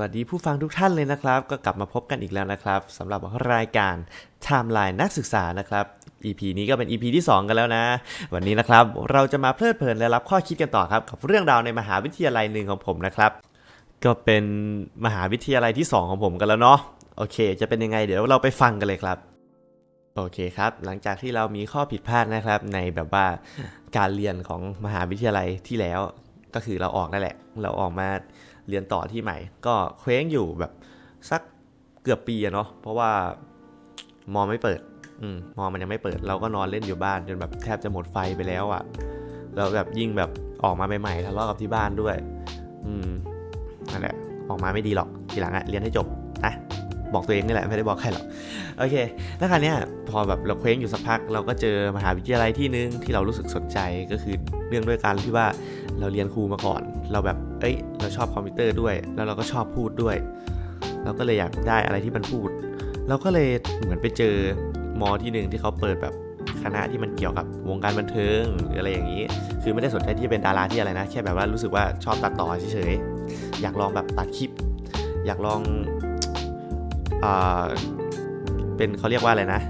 วัสดีผู้ฟังทุกท่านเลยนะครับ ก็กลับมาพบกันอีกแล้วนะครับสำหรับรายการ Timeline นักศึกษานะครับ EP นี้ก็เป็น EP ที่ 2 กันแล้วนะ วันนี้นะครับเราจะมาเพลิดเพลินและรับข้อคิดกันต่อครับ กับเรื่องราวในมหาวิทยาลัยหนึ่งของผมนะครับ ก็เป็นมหาวิทยาลัยที่ 2 ของผมกันแล้วเนาะโอเค จะเป็นยังไงเดี๋ยวเราไปฟังกันเลยครับโอเคครับ หลังจากที่เรามีข้อผิดพลาดนะครับ ในแบบว่าการเรียนของมหาวิทยาลัยที่แล้ว ก็คือเราออกนั่นแหละ เราออกมา เรียนต่อที่ใหม่ ก็เคว้งอยู่แบบสักเกือบปีอะเนาะเพราะว่ามอไม่เปิด อืมมอมันยังไม่เปิด เราก็นอนเล่นอยู่บ้านจนแบบแทบจะหมดไฟไปแล้วอะแล้วแบบยิ่งแบบออกมาใหม่ๆทะเลาะกับที่บ้านด้วย อืมนั่นแหละออกมาไม่ดีหรอกทีหลังอะเรียนให้จบนะ บอกตัวเองนี่แหละไม่ได้บอกใครหรอกโอเคแล้วคราวเนี้ยพอแบบเราเคว้งอยู่สักพัก เราก็เจอมหาวิทยาลัยที่หนึงที่เรารู้สึกสนใจก็คือเรื่องด้วยการที่ว่าเราเรียนครูมาก่อน เราแบบเอ้ยเราชอบคอมพิวเตอร์ด้วย แล้วเราก็ชอบพูดด้วย เราก็เลยอยากได้อะไรที่มันพูด เราก็เลยเหมือนไปเจอมอที่หนึ่งที่เขาเปิดแบบคณะที่มันเกี่ยวกับวงการบันเทิงหรืออะไรอย่างนี้ คือไม่ได้สนใจที่จะเป็นดาราที่อะไรนะ แค่แบบว่ารู้สึกว่าชอบตัดต่อเฉยๆ อยากลองแบบตัดคลิป อยากลอง เป็นเขาเรียกว่าอะไรนะ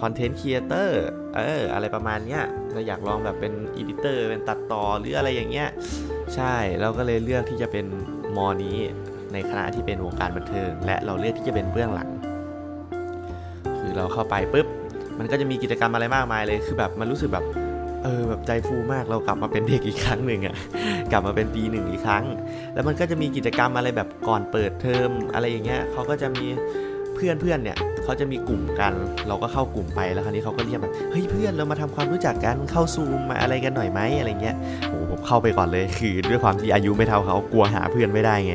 คอนเทนต์ครีเอเตอร์เอออะไรประมาณเนี้ยเราอยากลองแบบเป็นอีดิเตอร์เป็นตัดต่อหรืออะไรอย่างเงี้ยใช่เราก็เลยเลือกที่จะเป็นมอนี้ในคณะที่เป็นวงการบันเทิง และเราเลือกที่จะเป็นเบื้องหลัง คือเราเข้าไปปุ๊บมันก็จะมีกิจกรรมอะไรมากมายเลยคือแบบมันรู้สึกแบบ เออแบบใจฟูมากเรากลับมาเป็นเด็กอีกครั้งหนึ่งอะกลับมาเป็นปีหนึ่งอีกครั้ง แล้วมันก็จะมีกิจกรรมอะไรแบบก่อนเปิดเทอมอะไรอย่างเงี้ยเขาก็จะมีเพื่อนเพื่อนเนี่ยเขาจะมีกลุ่มกัน เราก็เข้ากลุ่มไปแล้วคราวนี้เขาก็เรียกแบบเฮ้ยเพื่อนเรามาทำความรู้จักกันเข้าซูมมาอะไรกันหน่อยไหมอะไรเงี้ยโอ้โหผมเข้าไปก่อนเลยคือด้วยความที่อายุไม่เท่าเขากลัวหาเพื่อนไม่ได้ไง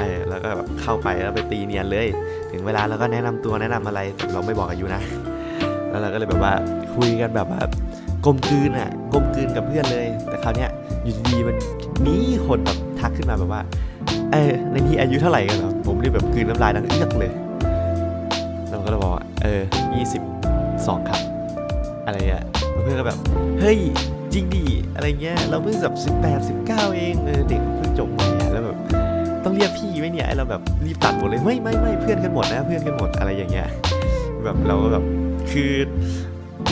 เออแล้วก็แบบเข้าไปแล้วไปตีเนียนเลย ถึงเวลาเราก็แนะนำตัวแนะนำอะไรแต่เราไม่บอกอายุนะ แล้วเราก็เลยแบบว่าคุยกันแบบว่า กลมกลืนอะกลมกลืนกับเพื่อนเลย แต่คราวเนี้ยอยู่ดีมันมีคนแบบทักขึ้นมาแบบว่าเออในนี้อายุเท่าไหร่กันเหรอผมรีบแบบกลืนน้ำลายดังเอือกเลยเราก็เลยบอกว่าเออยี่สิบสองครับ อะไรเงี้ยเพื่อนก็แบบ เฮ้ย จริงดิอะไรเงี้ย เราเพิ่งแบบสิบแปดสิบเก้าเองเออเด็กเพิ่งจบใหม่แล้วแบบต้องเรียกพี่ไหมเนี่ยเราแบบรีบตัดหมดเลยไม่ไม่ไม่เพื่อนกันหมดนะเพื่อนกันหมดอะไรอย่างเงี้ยแบบเราก็แบบคือ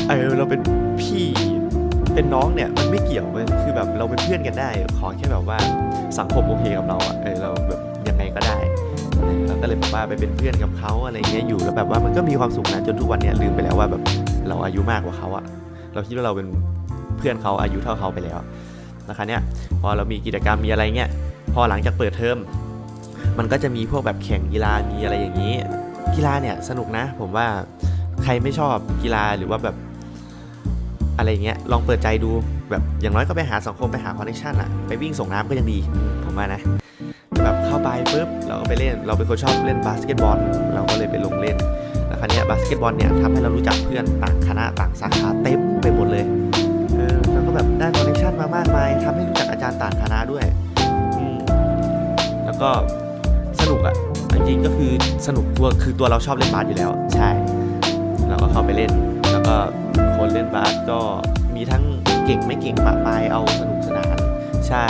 เออเราเป็นพี่เป็นน้องเนี่ยมันไม่เกี่ยวมันคือแบบเราเป็นเพื่อนกันได้ ขอแค่แบบว่าสังคมโอเคกับเราอะเออเราแบบยังไงก็ได้เราก็เลยแบบว่าไปเป็นเพื่อนกับเขาอะไรเงี้ยอยู่แล้วแบบว่ามันก็มีความสุขนะจนทุกวันเนี้ยลืมไปแล้วว่าแบบเราอายุมากกว่าเขาอะเราคิดว่าเราเป็นเพื่อนเขาอายุเท่าเขาไปแล้วนะคะเนี่ยพอเรามีกิจกรรมมีอะไรเงี้ยพอหลังจากเปิดเทอมมันก็จะมีพวกแบบแข่งกีฬามีอะไรอย่างนี้ กีฬาเนี่ยสนุกนะ ผมว่า รไม่ชอบกีฬาหรือว่าแบบอะไรเงี้ยลองเปิดใจดูแบบอย่างน้อยก็ไปหาสังคมไปหาคอนเนคชั่นอะไปวิ่งส่งน้ำก็ยังดีผมว่านะแบบเข้าไปปุ๊บเราก็ไปเล่นเราเป็นคนชอบเล่นบาสเกตบอลเราก็เลยไปลงเล่นแล้วคราวเนี้ยบาสเกตบอลเนี่ยทำให้เรารู้จักเพื่อนต่างคณะต่างสาขาเต็มไปหมดเลยเออเราก็แบบได้คอนเนคชั่นมามากมายทำให้รู้จักอาจารย์ต่างคณะด้วยแล้วก็สนุกอะจริงๆก็คือสนุกตัวคือตัวเราชอบเล่นบาสอยู่แล้ว ใช่ เราก็เข้าไปเล่น แล้วก็คนเล่นบาสก็มีทั้งเก่งไม่เก่งปะปายเอาสนุกสนานใช่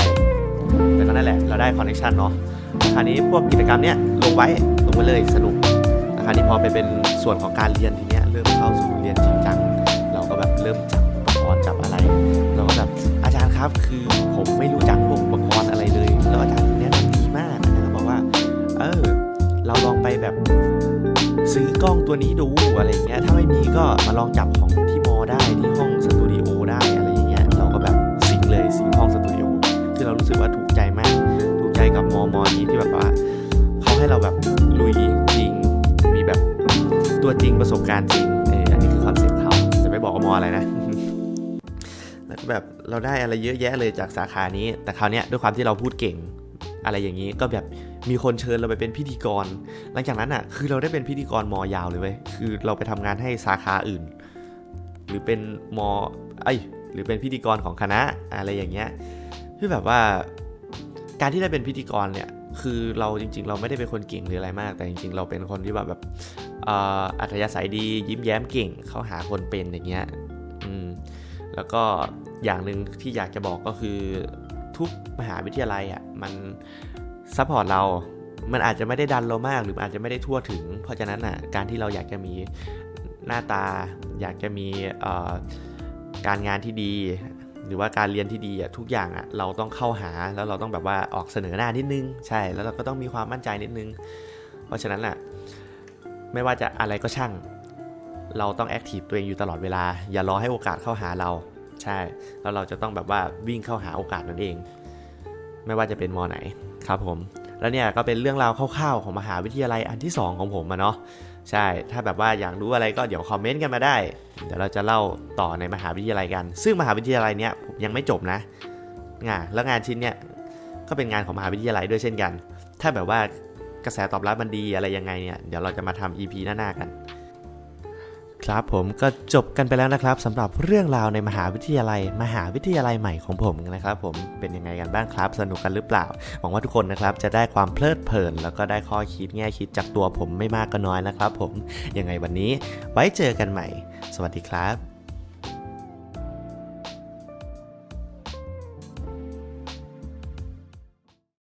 แต่ก็นั่นแหละเราได้คอนเนคชันเนาะคราวนี้พวกกิจกรรมเนี้ยลงไว้ลงไว้เลยสนุกคราวนี้พอไปเป็นส่วนของการเรียนทีเนี้ยเริ่มเข้าสู่เรียนจริงจังเราก็แบบเริ่มจับอุปกรณ์จับอะไร เราก็แบบอาจารย์ครับคือผมไม่รู้จัก ตัวนี้ดูอะไรเงี้ยถ้าไม่มีก็มาลองจับของที่มอได้ที่ห้องสตูดิโอได้อะไรอย่างเงี้ยเราก็แบบสิงเลยสิงห้องสตูดิโอคือเรารู้สึกว่าถูกใจมากถูกใจกับมอมอนี้ที่แบบว่าเขาให้เราแบบลุยจริงมีแบบตัวจริงประสบการณ์จริงเอออันนี้คือคอนเซ็ปต์เขาจะไม่บอกว่ามออะไรนะแล้วแบบเราได้อะไรเยอะแยะเลยจากสาขานี้ แต่คราวเนี้ยด้วยความที่เราพูดเก่ง อะไรอย่างนี้ก็แบบมีคนเชิญเราไปเป็นพิธีกร หลังจากนั้นอะคือเราได้เป็นพิธีกรมอยาวเลยเว้ยคือเราไปทำงานให้สาขาอื่น หรือเป็นมอไอยหรือเป็นพิธีกรของคณะอะไรอย่างเงี้ยคือแบบว่าการที่ได้เป็นพิธีกรเนี่ยคือเราจริง ๆ เราไม่ได้เป็นคนเก่งหรืออะไรมาก แต่จริง ๆ เราเป็นคนที่แบบแบบอัธยาศัยดียิ้มแย้มเก่งเข้าหาคนเป็นอย่างเงี้ยอืมแล้วก็อย่างหนึ่งที่อยากจะบอกก็คือ ทุกมหาวิทยาลัยอะมันซัพพอร์ตเรา มันอาจจะไม่ได้ดันเรามากหรืออาจจะไม่ได้ทั่วถึง เพราะฉะนั้นอะการที่เราอยากจะมีหน้าตา อยากจะมีการงานที่ดี หรือว่าการเรียนที่ดีอะทุกอย่างอะเราต้องเข้าหาแล้วเราต้องแบบว่าออกเสนอหน้านิดนึง ใช่แล้วเราก็ต้องมีความมั่นใจนิดนึง เพราะฉะนั้นอะไม่ว่าจะอะไรก็ช่าง เราต้องแอคทีฟตัวเองอยู่ตลอดเวลา อย่ารอให้โอกาสเข้าหาเรา ใช่ แล้วเราจะต้องแบบว่าวิ่งเข้าหาโอกาสนั่นเอง ไม่ว่าจะเป็นมอไหนครับผม แล้วเนี่ยก็เป็นเรื่องราวคร่าวๆของมหาวิทยาลัยอันที่ 2 ของผมอะเนาะใช่ ถ้าแบบว่าอยากรู้อะไรก็เดี๋ยวคอมเมนต์กันมาได้ เดี๋ยวเราจะเล่าต่อในมหาวิทยาลัยกัน ซึ่งมหาวิทยาลัยเนี้ยผมยังไม่จบนะงานแล้วงานชิ้นเนี้ยก็เป็นงานของมหาวิทยาลัยด้วยเช่นกัน ถ้าแบบว่ากระแสตอบรับมันดีอะไรยังไงเนี่ย เดี๋ยวเราจะมาทำ EP หน้าๆกัน ครับผมก็จบกันไปแล้วนะครับสำหรับเรื่องราวในมหาวิทยาลัย มหาวิทยาลัยใหม่ของผมนะครับ ผมเป็นยังไงกันบ้างครับ สนุกกันหรือเปล่าหวังว่าทุกคนนะครับจะได้ความเพลิดเพลิน แล้วก็ได้ข้อคิดแง่คิดจากตัวผมไม่มากก็น้อยนะครับ ผมยังไงวันนี้ไว้เจอกันใหม่ สวัสดีครับ